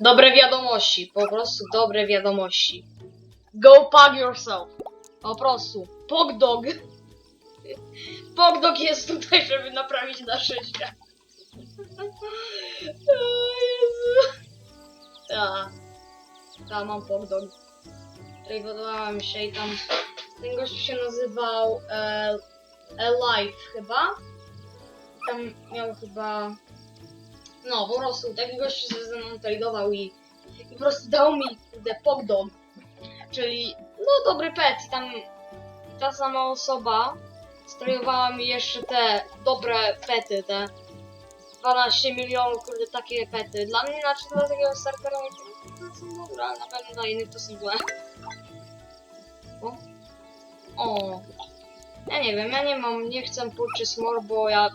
Dobre wiadomości, po prostu dobre wiadomości. Go pug yourself. Po prostu. Pogdog. Pogdog jest tutaj, żeby naprawić nasze źle. O Jezu. Ta. Ta, mam pogdog. Tutaj wodowałem się i tam ten gość się nazywał e, Alive chyba. Tam miał chyba no, po prostu taki gość się ze mną tradował i, i po prostu dał mi kurde pogdog. Czyli no dobry pet. Tam ta sama osoba strajowała mi jeszcze te dobre pety, te 12 milionów, kurde, takie pety. Dla mnie, znaczy dla takiego startera to są dobre, ale na pewno dla innych to są złe. O. o. Ja nie wiem, ja nie mam, nie chcę purchase more, bo ja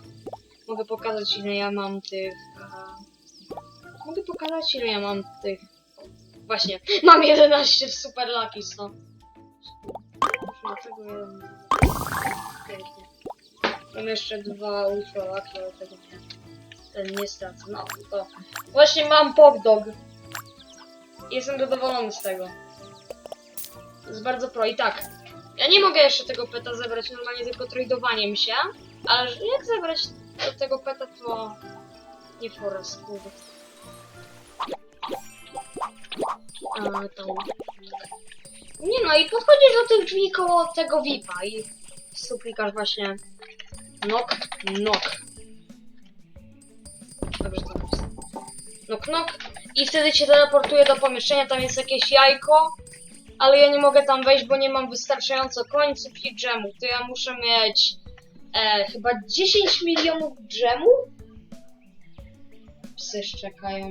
mogę pokazać ile ja mam tych... e, Mogę pokazać ile ja mam tych... Właśnie, mam 11 w Super Lucky no. Dlaczego jeden? Pięknie. Mam jeszcze dwa Ultra Lucky, ale tego nie, ten nie stracę. No, to właśnie mam Pogdog. Jestem zadowolony z tego. Jest bardzo pro. I tak, ja nie mogę jeszcze tego peta zebrać normalnie tylko tradowaniem się, ale jak zebrać do tego peta to nie forest, kurde. A, tam. Nie no i podchodzisz do tych drzwi koło tego VIPa i suplikasz właśnie knock, knock. Dobrze to napisałem. Knock, knock. I wtedy cię teleportuje do pomieszczenia, tam jest jakieś jajko, ale ja nie mogę tam wejść, bo nie mam wystarczająco końców i dżemów. To ja muszę mieć e, chyba 10 milionów dżemów? Psy szczekają.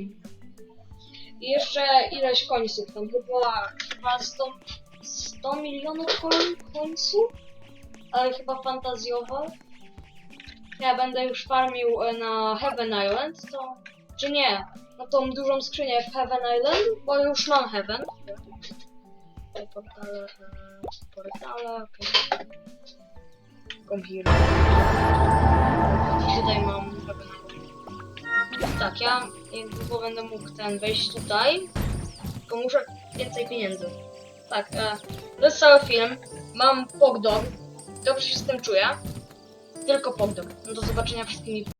I jeszcze ileś końców, tam chyba, chyba 100, 100 milionów koń, końców? Ale chyba fantazjowo. Ja będę już farmił e, na Heaven Island, to... Czy nie? Na tą dużą skrzynię w Heaven Island, bo już mam Heaven. Portale, e, portale, okej. I tutaj mam Island. Tak, ja niedługo będę mógł ten wejść tutaj, tylko muszę więcej pieniędzy. Tak, e, to jest cały film. Mam Pogdog. Dobrze się z tym czuję. Tylko Pogdog. No do zobaczenia wszystkimi